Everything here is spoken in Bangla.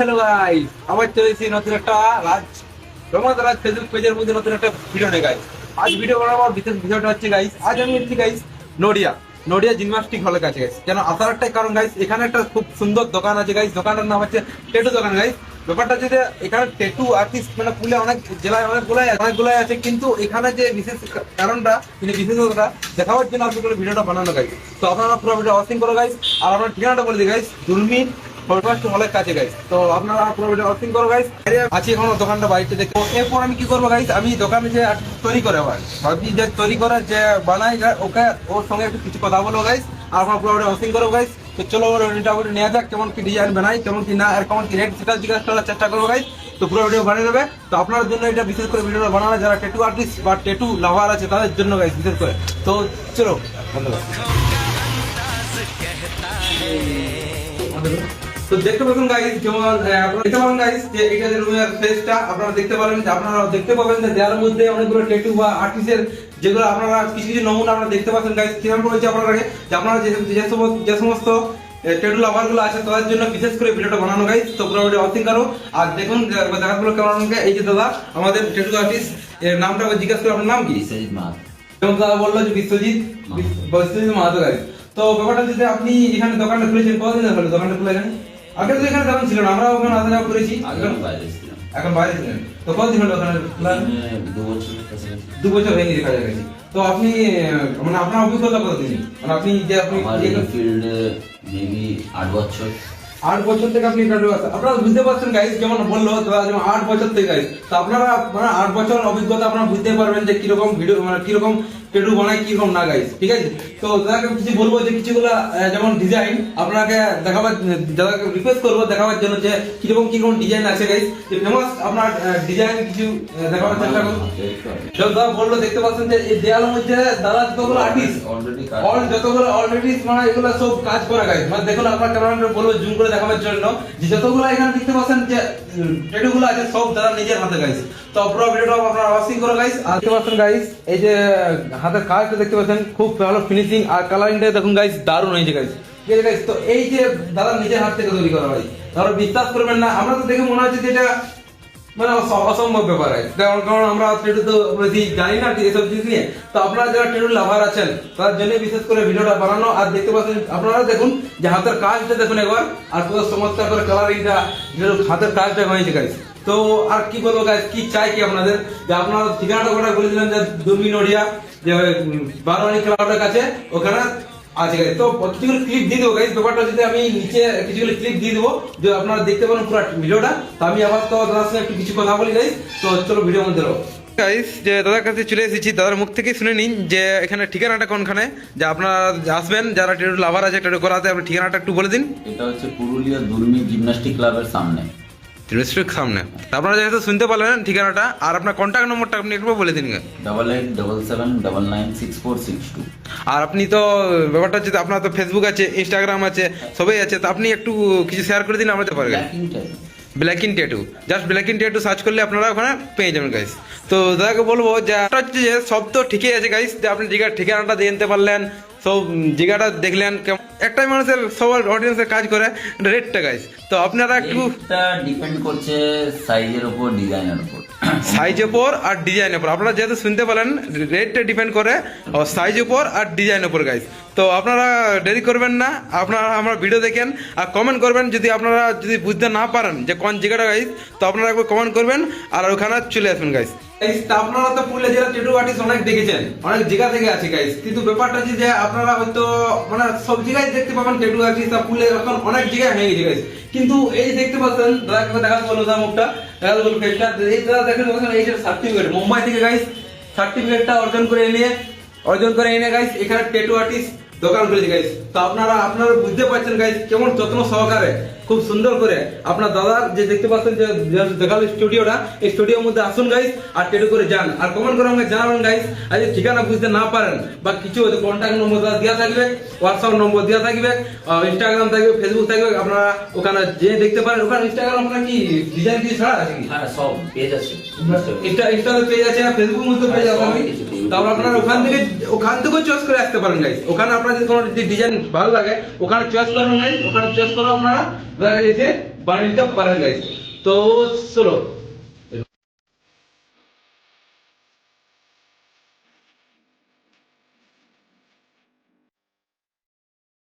হ্যালো গাইস আবার চলেছি নতুন একটা রাজ রমাদ রাজ ফেসবুক পেজের মধ্যে নতুন একটা ভিডিও নিয়ে গাইস আজ ভিডিও বানাবার বিশেষ বিষয়টা হচ্ছে গাইস আজ আমি এসেছি গাইস নডিয়া নডিয়া জিমনাস্টিক হলের কাছে গাইস কেন, আসার একটাই কারণ গাইস এখানে একটা খুব সুন্দর দোকান আছে গাইস দোকানটার নাম হচ্ছে টেটু দোকান গাইস ব্যাপারটা যে এখানে টেটু আর্টিস্ট মানে পুলে অনেক জেলায় অনেকগুলাই অনেকগুলাই আছে কিন্তু এখানে যে বিশেষ কারণটা মানে বিশেষতা দেখাবার জন্য আপনাদের ভিডিওটা বানানো গাইস তো আপনারা পুরো ভিডিও ওয়াচিং করো গাইস আর আপনার ঠিকানাটা বলে দিই গাইস দুর্মি হলের কাছে গাইস তো আপনারা পুরো ভিডিও ওয়াচিং করো গাইস আছি এখন দোকানটা বাড়িতে দেখো এরপর আমি কি করব গাইস আমি দোকানে যে তৈরি করে আবার। ভাবছি যে তৈরি করে যে বানাই ওকে ওর সঙ্গে একটু কিছু কথা বলব গাইস আর আপনারা পুরো ভিডিও ওয়াচিং করো গাইস তো চলো নেওয়া যাক কেমন কি ডিজাইন বানাই কেমন কি না আর কেমন কি রেট সেটা জিজ্ঞাসা করার চেষ্টা করব গাইস তো পুরো ভিডিও বানিয়ে দেবে তো আপনার জন্য এটা বিশেষ করে ভিডিওটা বানানো যারা টেটু আর্টিস্ট বা টেটু লাভার আছে তাদের জন্য গাইস বিশেষ করে। তো চলো। ধন্যবাদ। তো দেখতে পাবেন গাইস যেমন আপনারা দেখতে পাবেন গাইস যে এটা যে রুমের ফেসটা আপনারা দেখতে পাবেন যে আপনারা দেখতে পাবেন যে দেওয়ালের মধ্যে অনেকগুলো ট্যাটু বা আর্টিস্টের যেগুলো আপনারা কিছু কিছু নমুনা আপনারা দেখতে পাচ্ছেন গাইস কীরকম রয়েছে আপনারা যে আপনারা যে যে সমস্ত যে সমস্ত ট্যাটু লাভারগুলো আছে তাদের জন্য বিশেষ করে ভিডিওটা বানানো গাইস তো পুরো ভিডিও ওয়াচিং করো। আর দেখুন দেখাগুলো কেমন এই যে দাদা আমাদের ট্যাটু আর্টিস্ট এর নামটা জিজ্ঞাসা করে আপনার নাম কি? বিশ্বজিৎ মাহাত। যেমন দাদা বলল যে বিশ্বজিৎ বিশ্বজিৎ মাহাতো গাইস তো ব্যাপারটা যদি আপনি এখানে দোকানটা খুলেছেন কতদিন হলো দোকানটা খুলে এখানে আগে তো এখানে দোকান ছিল না আমরা ওখানে আসা যাওয়া করেছি। এখন বাইরে ছিলেন। তো কতদিন হলো ওখানে দু বছর দু বছর হয়ে গেছে তো আপনি মানে আপনার অভিজ্ঞতা কতদিন? মানে আপনি যে আপনি ফিল্ড ফিল্ডে মেবি আট বছর। আট বছর থেকে আপনি কাটু আপনারা বুঝতে পারছেন গাইস যেমন বলল যেমন আট বছর থেকে গাইস তো আপনারা মানে আট বছর অভিজ্ঞতা আপনারা বুঝতে পারবেন যে কীরকম ভিডিও মানে কীরকম পেটু বানায় কীরকম না গাইস ঠিক আছে? তো দাদাকে কিছু বলব যে কিছুগুলা যেমন ডিজাইন আপনাকে দেখাবার দাদাকে রিকোয়েস্ট করব দেখাবার জন্য যে কীরকম কীরকম ডিজাইন আছে গাইস যে ফেমাস আপনার ডিজাইন কিছু দেখাবার চেষ্টা করুন। দাদা বলল দেখতে পাচ্ছেন যে এই দেয়ালের মধ্যে দাদা যতগুলো আর্টিস্ট অলরেডি অল যতগুলো অলরেডি মানে এগুলো সব কাজ করা গাইস মানে দেখুন আপনার ক্যামেরাম্যান বলব জুম করে দেখাবার জন্য যে যতগুলো এখানে দেখতে পাচ্ছেন যে টেটুগুলো আছে, সব দাদা নিজের হাতে গাইস তো পুরো ভিডিওটা আপনারা অবশ্যই গাইস আর দেখতে পাচ্ছেন গাইস এই যে, হাতের কাজটা দেখতে পাচ্ছেন, খুব ভালো ফিনিশিং আর কালারিংটা দেখুন গাইস দারুণ হয়েছে গাইস তো এই যে, দাদা নিজের হাত থেকে তৈরি করা হয় ধরো বিশ্বাস করবেন না, আমরা তো দেখে মনে হচ্ছে যে এটা মানে অস- অসম্ভব ব্যাপার আছে। কারণ কারণ আমরা ট্রেডু তো বেশি জানি না এসব জিনিস নিয়ে। তো আপনারা যারা ট্রেডু লাভার আছেন তার জন্য বিশেষ করে ভিডিওটা বানানো। আর দেখতে পাচ্ছেন আপনারা দেখুন যে হাতের কাজটা দেখুন একবার। আর পুরো চমৎকার করে কালারিংটা হাতের কাজটা হয়েছে গাইস তো আর কি বলব গাইস কি চাই কি আপনাদের? যে আপনারা ঠিকানাটা ওটা বলে দিলেন যে দুর্মি নড়িয়া যে উম, বারোয়ানি ক্লাবের কাছে। ওখানে তো কিছুগুলো ক্লিপ দিয়ে দেবো ব্যাপারটা আমি নিচে কিছুগুলো ক্লিপ দিয়ে দেবো যে আপনারা দেখতে পারেন পুরো ভিডিওটা। তো আমি আবার তো দাদার সঙ্গে একটু কিছু কথা বলি গাইস তো চলো ভিডিও মধ্যে রো গাইস যে দাদার কাছে চলে এসেছি দাদার মুখ থেকে শুনে নিন যে এখানে ঠিকানাটা কোনখানে। যে আপনারা আসবেন যারা টেটু লাভার আছে টেটু করাতে আপনি ঠিকানাটা একটু বলে দিন। এটা হচ্ছে পুরুলিয়া দুর্মি জিমনাস্টিক ক্লাবের সামনে। রেস্টুরেন্ট সামনে। তা আপনারা যেহেতু শুনতে পারলেন ঠিকানাটা আর আপনার কন্ট্যাক্ট নম্বরটা আপনি একটু বলে দিন double eight double seven double nine six four six two আর আপনি তো ব্যাপারটা হচ্ছে আপনার তো ফেসবুক আছে ইনস্টাগ্রাম আছে সবাই আছে তো আপনি একটু কিছু শেয়ার করে দিন আমাদের পারবেন blacking in tattoo just black in tattoo search করলে আপনারা ওখানে পেয়ে যাবেন গাইস তো দাদাকে বলব যে হচ্ছে যে, সব তো ঠিকই আছে গাইস যে আপনি জিগার ঠিকানাটা দিয়ে নিতে পারলেন, সব জিগাটা দেখলেন, কেমন- একটাই মানুষের, সবার অডিয়েন্সের কাজ করে রেটটা গাইস তো আপনারা একটু ডিপেন্ড করছে সাইজের উপর ডিজাইনের উপর। সাইজের উপর আর ডিজাইন উপর। আপনারা যেহেতু শুনতে পারেন রেটটা ডিপেন্ড করে সাইজ উপর আর ডিজাইন উপর গাইজ তো আপনারা দেরি করবেন না, আপনারা আমার ভিডিও দেখেন আর কমেন্ট করবেন যদি আপনারা যদি বুঝতে না পারেন যে কোন জায়গাটা গাইজ তো আপনারা একবার কমেন্ট করবেন আর ওখানে চলে আসবেন গাইস তা আপনারা তো পুরুলিয়া জেলা টেটু আর্টিস্ট অনেক দেখেছেন, অনেক জায়গা থেকে আছে গাইস কিন্তু ব্যাপারটা হচ্ছে যে আপনারা হয়তো মানে সব জায়গায় দেখতে পাবেন টেটু আর্টিস্ট তা পুরুলিয়া এখন অনেক জায়গায় হয়ে গেছে গাইস কিন্তু এই দেখতে পাচ্ছেন দাদাকে দেখা বলো দাদা মুখটা দেখা বলো ফেসটা এই দাদা দেখেন এই যে সার্টিফিকেট মুম্বাই থেকে গাইস সার্টিফিকেটটা অর্জন করে এনে, অর্জন করে এনে গাইস এখানে টেটু আর্টিস্ট দোকান খুলেছে গাইস তো আপনারা আপনারা বুঝতে পারছেন গাইস কেমন যত্ন সহকারে খুব সুন্দর করে আপনার দাদার যে দেখতে পাচ্ছেন যে যে দেখাল স্টুডিওটা এই স্টুডিওর মধ্যে আসুন গাইস আর টেটু করে যান। আর কমেন্ট করে আমাকে জানাবেন গাইস আর যদি ঠিকানা বুঝতে না পারেন বা কিছু হয়তো কন্ট্যাক্ট নম্বর দেওয়া থাকবে হোয়াটসঅ্যাপ নম্বর দেওয়া থাকবে ইনস্টাগ্রাম থাকবে ফেসবুক থাকবে আপনারা ওখানে যে দেখতে পারেন। ওখানে ইনস্টাগ্রাম আপনার কি ডিজাইন কিছু ছাড়া আছে কি? হ্যাঁ সব পেজ আছে। ইনস্টা ইনস্টাতে পেজ আছে ফেসবুক মধ্যে পেজ আছে সবই কিছু। তারপর আপনারা ওখান থেকে ওখান থেকেও চয়েস করে আসতে পারেন গাইস ওখানে আপনার যদি কোনো ডিজাইন ভালো লাগে ওখানে চয়েস করবেন গাইস ওখানে চয়েস করে আপনারা এসে বানিয়ে নিতে পারেন গাইস তো চলো